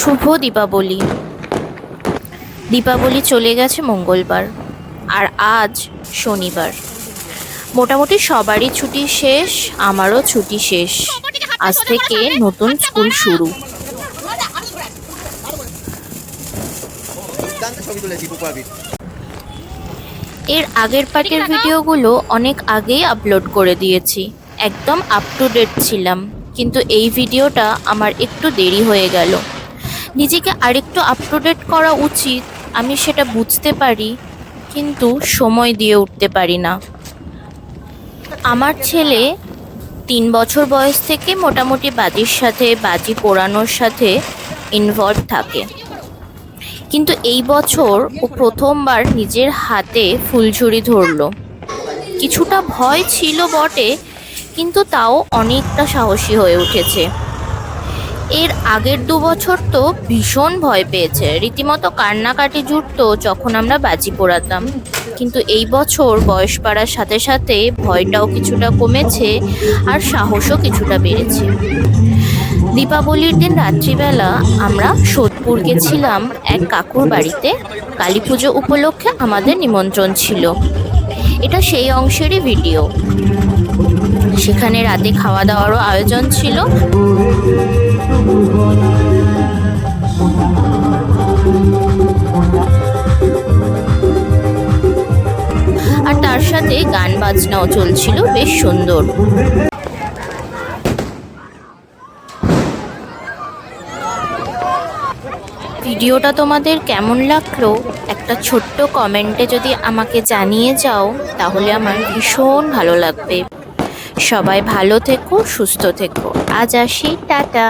শুভ দীপাবলি। দীপাবলি চলে গেছে মঙ্গলবার, আর আজ শনিবার। মোটামুটি সবারই ছুটি শেষ, আমারও ছুটি শেষ। আজ থেকে নতুন স্কুল শুরু। এর আগের পার্টের ভিডিওগুলো অনেক আগেই আপলোড করে দিয়েছি। একদম আপ টু ডেট ছিলাম। কিন্তু এই ভিডিওটা আমার একটু দেরি হয়ে গেল। নিজেকে আরেকটু আপ টু ডেট করা উচিত, আমি সেটা বুঝতে পারি, কিন্তু সময় দিয়ে উঠতে পারি না। আমার ছেলে তিন বছর বয়স থেকে মোটামুটি বাজির সাথে, বাজি পোড়ানোর সাথে ইনভলভ থাকে। কিন্তু এই বছর ও প্রথমবার নিজের হাতে ফুলঝুরি ধরলো। কিছুটা ভয় ছিল বটে কিন্তু তাও অনেকটা সাহসী হয়ে উঠেছে। এর আগের দু বছর তো ভীষণ ভয় পেয়েছে। রীতিমতো কান্নাকাটি জুটতো যখন আমরা বাজি পোড়াতাম। কিন্তু এই বছর বয়স বাড়ার সাথে সাথে ভয়টাও কিছুটা কমেছে আর সাহসও কিছুটা বেড়েছে। দীপাবলির দিন রাত্রিবেলা আমরা সোদপুর গেছিলাম এক কাকুর বাড়িতে। কালী পুজো উপলক্ষে আমাদের নিমন্ত্রণ ছিল। এটা সেই অংশেরই ভিডিও। সেখানে রাতে খাওয়া দাওয়ারও আয়োজন ছিল। আর তার সাথে গান বাজনাও চলছিল, বেশ সুন্দর। ভিডিওটা তোমাদের কেমন লাগল? একটা ছোট্ট কমেন্টে যদি আমাকে জানিয়ে যাও, তাহলে আমার ভীষণ ভালো লাগবে। সবাই ভালো থেকো সুস্থ থেকো। আজ আসি টাটা।